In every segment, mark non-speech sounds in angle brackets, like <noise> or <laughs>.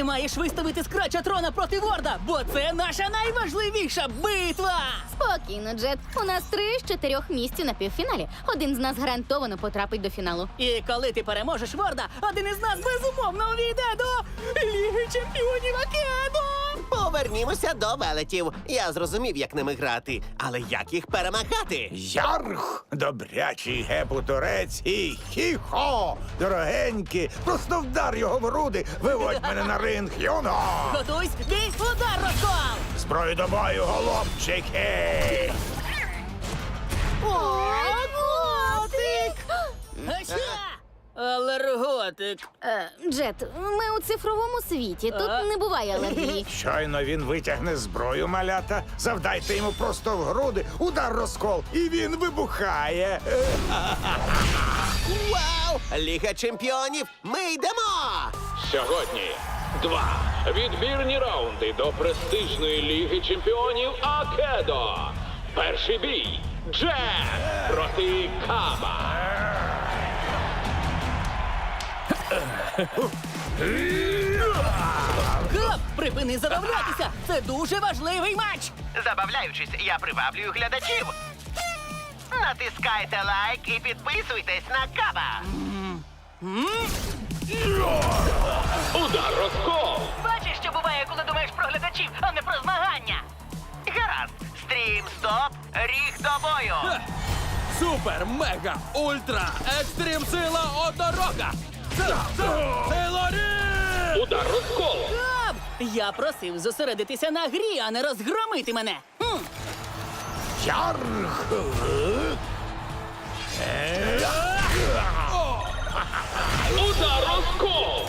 Ти маєш виставити скрача трона проти Ворда, бо це наша найважливіша битва! Спокійно, Джет. У нас три з чотирьох місць на півфіналі. Один з нас гарантовано потрапить до фіналу. І коли ти переможеш Ворда, один із нас безумовно увійде до Ліги Чемпіонів Океану! Повернімося до велетів. Я зрозумів, як ними грати, але як їх перемагати? Ярх, добрячий гепу-турець і хі-хо, дорогенькі, просто вдар його в груди, виводь мене на ринг, юно! Готуйсь, бій, удар розкол! Зброю до бою, голубчики! Ортик! <laughs> Ася! Алерготик. Е, Джет, ми у цифровому світі. Тут А? не буває алергії. <laughs> Щойно він витягне зброю малята, завдайте йому просто в груди, удар розкол, і він вибухає. Вау! Ліга чемпіонів! Ми йдемо! Сьогодні два відбірні раунди до престижної ліги чемпіонів Акедо. Перший бій Джет проти Каба. Гап! Припини забавлятися! Це дуже важливий матч! Забавляючись, я приваблюю глядачів. Натискайте лайк і підписуйтесь на каба. Удар розкол. Бачиш, що буває, коли думаєш про глядачів, а не про змагання. Гаразд, стрім стоп, ріг до бою. Супер, мега, ультра, екстрім сила однорога! Силорі! Удар розкол. Гап! Я просив зосередитися на грі, а не розгромити мене. Хм. Ярх! Удар розкол.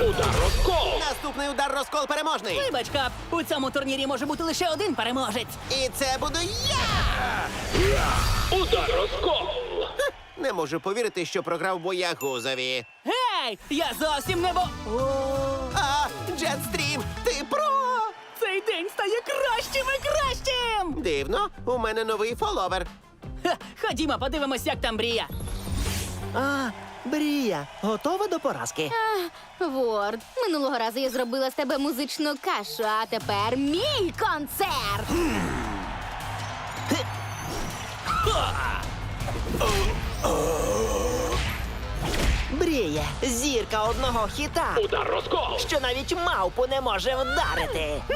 Удар розкол. Наступний удар розкол переможний. Вибач, Кап, у цьому турнірі може бути лише один переможець. І це буду я! Удар розкол. Не можу повірити, що програв боягузові. Гей! Я зовсім не бо. А, Джетстрім, ти про! Цей день стає кращим і кращим! Дивно, у мене новий фоловер. Ха, ходімо, подивимось, як там Брія. А, Брія, готова до поразки? Ворд, минулого разу я зробила з тебе музичну кашу, а тепер мій концерт. Брія, зірка одного хіта, Удар розкол. що навіть мавпу не може вдарити. <laughs>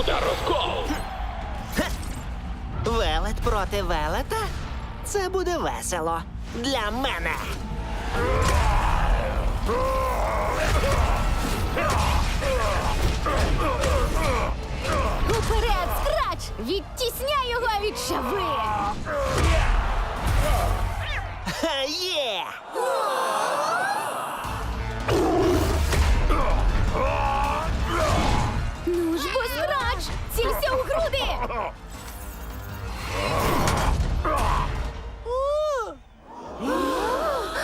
Удар розкол. Велет проти велета? Це буде весело. Для мене. Уперед, скрач! Відтісняй його від шави! Цілься у груди!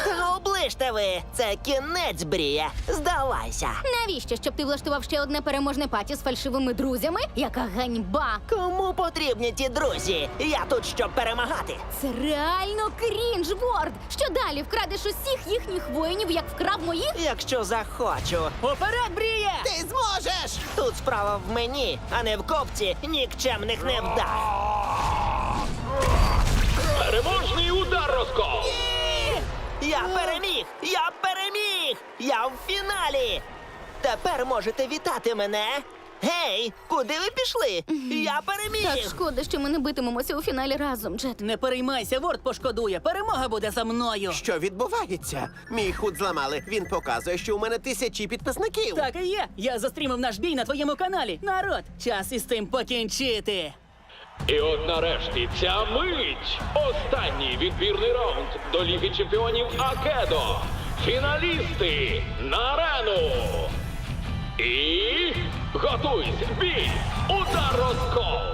Та оближте ви! Це кінець, Брія. Здавайся. Навіщо, щоб ти влаштував ще одне переможне паті з фальшивими друзями? Яка ганьба! Кому потрібні ті друзі? Я тут, щоб перемагати. Це реально крінж, Ворд! Що далі вкрадеш усіх їхніх воїнів, як вкрав моїх? Якщо захочу. Уперед, Брія! Ти зможеш! Тут справа в мені, а не в копці нікчемних невдах. Переможний удар розкол. Я переміг! Я переміг! Я в фіналі! Тепер можете вітати мене. Гей, куди ви пішли? Я переміг! Так шкода, що ми не битимемося у фіналі разом, Джет. Не переймайся, Ворд пошкодує. Перемога буде за мною. Що відбувається? Мій худ зламали. Він показує, що у мене тисячі підписників. Так і є. Я застрімив наш бій на твоєму каналі. Народ, час із цим покінчити. І от нарешті ця мить. Останній відбірний раунд до Ліги Чемпіонів Акедо. Фіналісти на арену. І готуйся, бій! Удар розкол!